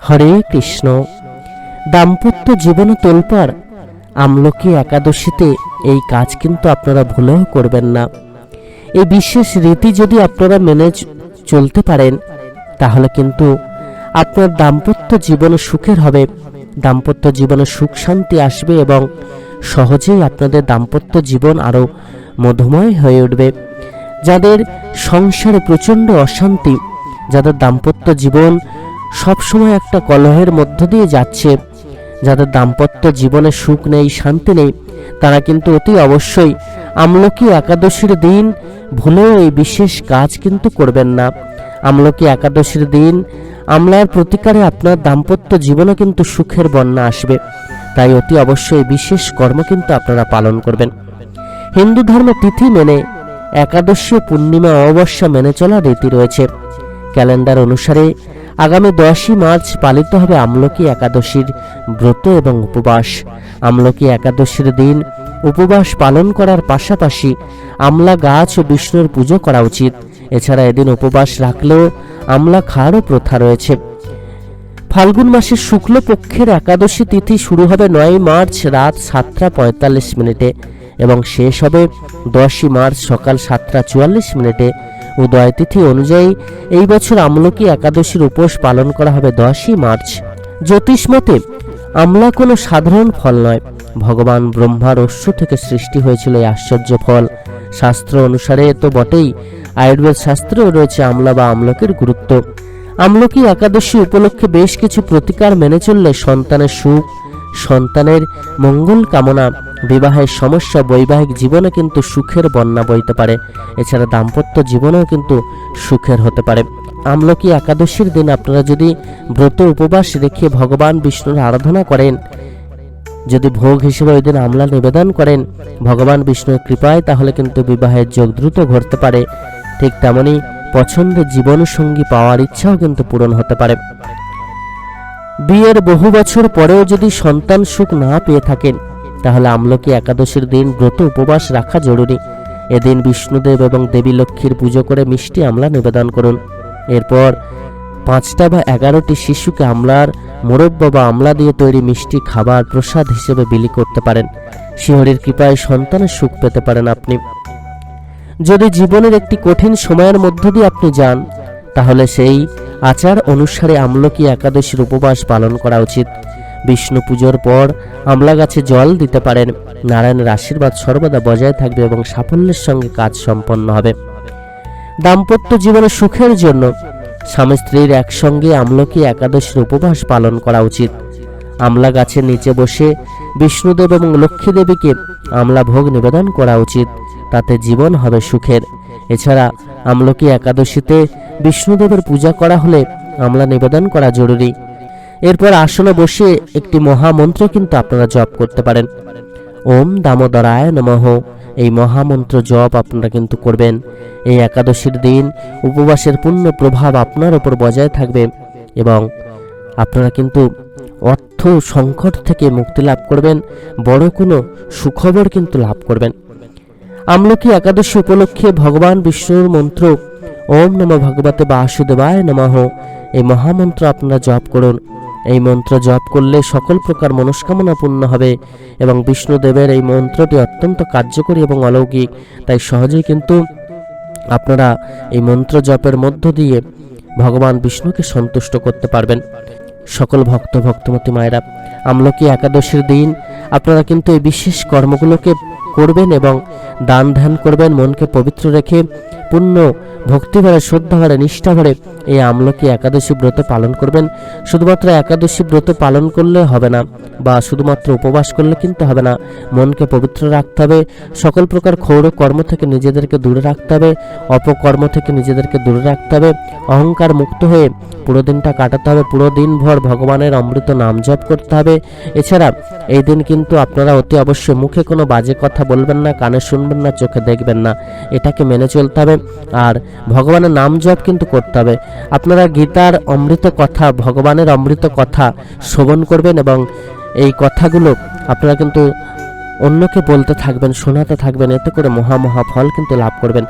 হরে কৃষ্ণ। দাম্পত্য জীবনে তোলপার আমলকি একাদশীতে এই কাজ কিন্তু আপনারা ভুলেও করবেন না। এই বিশেষ রীতি যদি আপনারা মেনে চলতে পারেন, তাহলে কিন্তু আপনার দাম্পত্য জীবনে সুখের হবে। দাম্পত্য জীবনে সুখ শান্তি আসবে এবং সহজেই আপনাদের দাম্পত্য জীবন আরও মধুময় হয়ে উঠবে। যাদের সংসারে প্রচণ্ড অশান্তি, যাদের দাম্পত্য জীবন সবসময় একটা কলহের মধ্য দিয়ে যাচ্ছে। যাদের দাম্পত্য জীবনে সুখ নেই, শান্তি নেই, তারা কিন্তু অতি অবশ্যই আমলকি একাদশীর দিন ভুলেও এই বিশেষ কাজ কিন্তু করবেন না। আমলকি একাদশীর দিন আমলার প্রতিকারে আপনার দাম্পত্য জীবনে কিন্তু সুখের বন্যা আসবে। তাই অতি অবশ্যই বিশেষ কর্ম কিন্তু আপনারা পালন করবেন। হিন্দু ধর্ম তিথি মেনে একাদশী পূর্ণিমা অমাবস্যা মেনে চলার রীতি রয়েছে। ক্যালেন্ডার অনুসারে আগামী দশই মার্চ পালিত হবে আমলকি একাদশীর ব্রত এবং উপবাস। আমলকি একাদশীর দিন উপবাস পালন করার পাশাপাশি আমলা গাছ ও বিষ্ণুর পুজো করা উচিত। এছাড়া এদিন উপবাস রাখলেও আমলা খাওয়ারও প্রথা রয়েছে। ফাল্গুন মাসের শুক্লপক্ষের একাদশী তিথি শুরু হবে নয় মার্চ রাত সাতটা পঁয়তাল্লিশ মিনিটে এবং শেষ হবে দশই মার্চ সকাল সাতটা চুয়াল্লিশ মিনিটে। উদয় অনুযায়ী এই বছর আমলকি একাদশীর উপোস পালন করা হবে দশই মার্চ। জ্যোতিষ মতে, আমলা কোনো সাধারণ ফল নয়। ভগবান ব্রহ্মার অশ্ব থেকে সৃষ্টি হয়েছিল এই আশ্চর্য ফল। শাস্ত্র অনুসারে তো বটেই। আয়ুর্বেদ শাস্ত্রেও রয়েছে আমলা বা আমলকির গুরুত্ব। আমলকি একাদশী উপলক্ষে বেশ কিছু প্রতিকার মেনে চললে সন্তানের সুখ, সন্তানের মঙ্গল কামনা বিবাহের সমস্যা বৈবাহিক জীবনে কিন্তু সুখের বন্যা বইতে পারে। এছাড়া দাম্পত্য জীবনেও কিন্তু সুখের হতে পারে। আমলকি একাদশীর দিন আপনারা যদি ব্রত উপবাস রেখে ভগবান বিষ্ণুর আরাধনা করেন, যদি ভোগ হিসেবে ওই দিন আমলা নিবেদন করেন, ভগবান বিষ্ণুর কৃপায় তাহলে কিন্তু বিবাহের যোগ দ্রুত ঘটতে পারে। ঠিক তেমনি পছন্দের জীবনসঙ্গী পাওয়ার ইচ্ছাও কিন্তু পূরণ হতে পারে। বিয়ের বহু বছর পরেও যদি সন্তান সুখ না পেয়ে থাকেন তাহলে আমলকি একাদশীর দিন ব্রত উপবাস রাখা জরুরি। এদিন বিষ্ণুদেব এবং দেবী লক্ষ্মীর পুজো করে মিষ্টি আমলা নিবেদন করুন। এরপর পাঁচটা বা এগারোটি শিশুকে আমলার মোরব্বা বা আমলা দিয়ে তৈরি মিষ্টি খাবার প্রসাদ হিসেবে বিলি করতে পারেন। শিহরির কৃপায় সন্তানের সুখ পেতে পারেন আপনি। যদি জীবনের একটি কঠিন সময়ের মধ্য দিয়ে আপনি যান, তাহলে সেই আচার অনুসারে আমলকি একাদশীর উপবাস পালন করা উচিত। বিষ্ণু পুজোর পর আমলা গাছে জল দিতে পারেন। নারায়ণের আশীর্বাদ সর্বদা বজায় থাকবে এবং সাফল্যের সঙ্গে কাজ সম্পন্ন হবে। দাম্পত্য জীবনে সুখের জন্য স্বামী স্ত্রীর একসঙ্গে আমলকি একাদশীর উপবাস পালন করা উচিত। আমলা গাছের নিচে বসে বিষ্ণুদেব এবং লক্ষ্মী দেবীকে আমলা ভোগ নিবেদন করা উচিত। তাতে জীবন হবে সুখের। এছাড়া আমলকি একাদশীতে বিষ্ণুদেবের পূজা করা হলে আমলা নিবেদন করা জরুরি। এরপর আসনে বসে একটি মহামন্ত্র কিন্তু আপনারা জপ করতে পারেন। ওম দামোদরায় নমঃ। এই মহামন্ত্র জপ আপনারা কিন্তু করবেন। এই একাদশীর দিন উপবাসের পূর্ণ প্রভাব আপনার ওপর বজায় থাকবে এবং আপনারা কিন্তু অর্থ সংকট থেকে মুক্তি লাভ করবেন, বড় কোনো সুখবর কিন্তু লাভ করবেন। আমলকি একাদশী উপলক্ষে ভগবান বিষ্ণুর মন্ত্র, ওম নম ভগবতে বাসুদেবায় নমঃ। এই মহামন্ত্র আপনারা জপ করুন। এই মন্ত্র জপ করলে সকল প্রকার মনস্কামনা পূর্ণ হবে এবং বিষ্ণুদেবের এই মন্ত্রটি অত্যন্ত কার্যকরী এবং অলৌকিক। তাই সহজেই কিন্তু আপনারা এই মন্ত্র জপের মধ্য দিয়ে ভগবান বিষ্ণুকে সন্তুষ্ট করতে পারবেন। সকল ভক্ত, ভক্তমতী মায়েরা, আমলকি একাদশীর দিন আপনারা কিন্তু এই বিশেষ কর্মগুলোকে করবেন এবং দান ধ্যান করবেন, মনকে পবিত্র রেখে পূর্ণ ভক্তিভরে, শ্রদ্ধাভরে, নিষ্ঠাভরে এই আমলকি একাদশী ব্রত পালন করবেন। শুধুমাত্র একাদশী ব্রত পালন করলে হবে না, বা শুধুমাত্র উপবাস করলে কিন্তু হবে না। মনকে পবিত্র রাখতে হবে। সকল প্রকার ক্ষৌর কর্ম থেকে নিজেদেরকে দূরে রাখতে হবে। অপকর্ম থেকে নিজেদেরকে দূরে রাখতে হবে। অহংকার মুক্ত হয়ে পুরো দিনটা কাটাতে হবে। পুরো দিনভর ভগবানের অমৃত নাম জপ করতে হবে। এছাড়া এই দিন কিন্তু আপনারা অতি অবশ্যই মুখে কোনো বাজে কথা বলবেন না, কানে শুনবেন না, চোখে দেখবেন না। এটাকে মেনে চলতে হবে। আর ভগবানের নাম জপ কিন্তু করতে হবে। আপনারা গীতার অমৃত কথা, ভগবানের অমৃত কথা শ্রবণ করবেন এবং এই কথাগুলো আপনারা কিন্তু অন্যকে বলতে থাকবেন, শোনাতে থাকবেন। এতে করে মহা মহা ফল কিন্তু লাভ করবেন।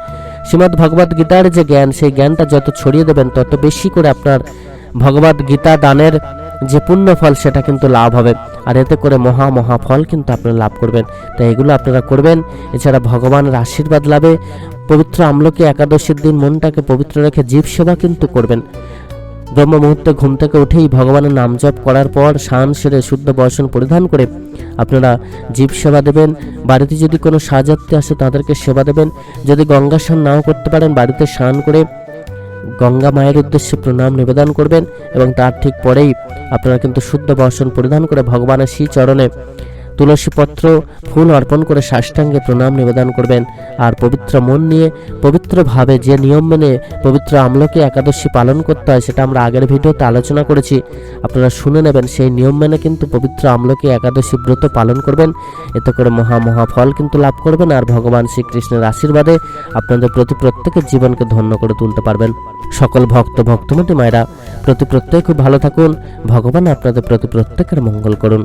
শ্রীমদ্ ভগবদ গীতার যে জ্ঞান, সেই জ্ঞানটা যত ছড়িয়ে দেবেন, তত বেশি করে আপনার ভগবদ গীতা দানের যে পুণ্য ফল, সেটা কিন্তু লাভ হবে। আর এতে করে মহা মহা ফল কিন্তু আপনারা লাভ করবেন। তাই এগুলো আপনারা করবেন। এছাড়া ভগবানের আশীর্বাদ লাভে পবিত্র আমলকি একাদশীর দিন মনটাকে পবিত্র রেখে জীব সেবা কিন্তু করবেন। ব্রহ্ম মুহূর্তে ঘুম থেকে উঠেই ভগবানের নাম জপ করার পর স্নান সেরে শুদ্ধ বর্ষণ পরিধান করে আপনারা জীব সেবা দেবেন। বাড়িতে যদি কোনো সাজাত্রী আসে তাদেরকে সেবা দেবেন। যদি গঙ্গা স্নান নাও করতে পারেন, বাড়িতে স্নান করে গঙ্গা মায়ের উদ্দেশ্যে প্রণাম নিবেদন করবেন এবং তার ঠিক পরেই আপনারা কিন্তু শুদ্ধ বর্ষণ পরিধান করে ভগবানের শ্রী চরণে তুলসী পত্র ফুল অর্পণ করে সাষ্টাঙ্গে প্রণাম নিবেদন করবেন। আর পবিত্র মন নিয়ে পবিত্রভাবে যে নিয়ম মেনে পবিত্র আমলকি একাদশী পালন করতে হয় সেটা আমরা আগের ভিডিওতে আলোচনা করেছি। আপনারা শুনে নেবেন, সেই নিয়ম মেনে কিন্তু পবিত্র আমলকি একাদশী ব্রত পালন করবেন। এতে করে মহা মহা ফল কিন্তু লাভ করবেন আর ভগবান শ্রীকৃষ্ণের আশীর্বাদে আপনাদের প্রতি প্রত্যেকের জীবনকে ধন্য করে তুলতে পারবেন। সকল ভক্ত, ভক্তমতী মায়েরা, প্রতি প্রত্যেক খুব ভালো থাকুন। ভগবান আপনাদের প্রতি প্রত্যেকের মঙ্গল করুন।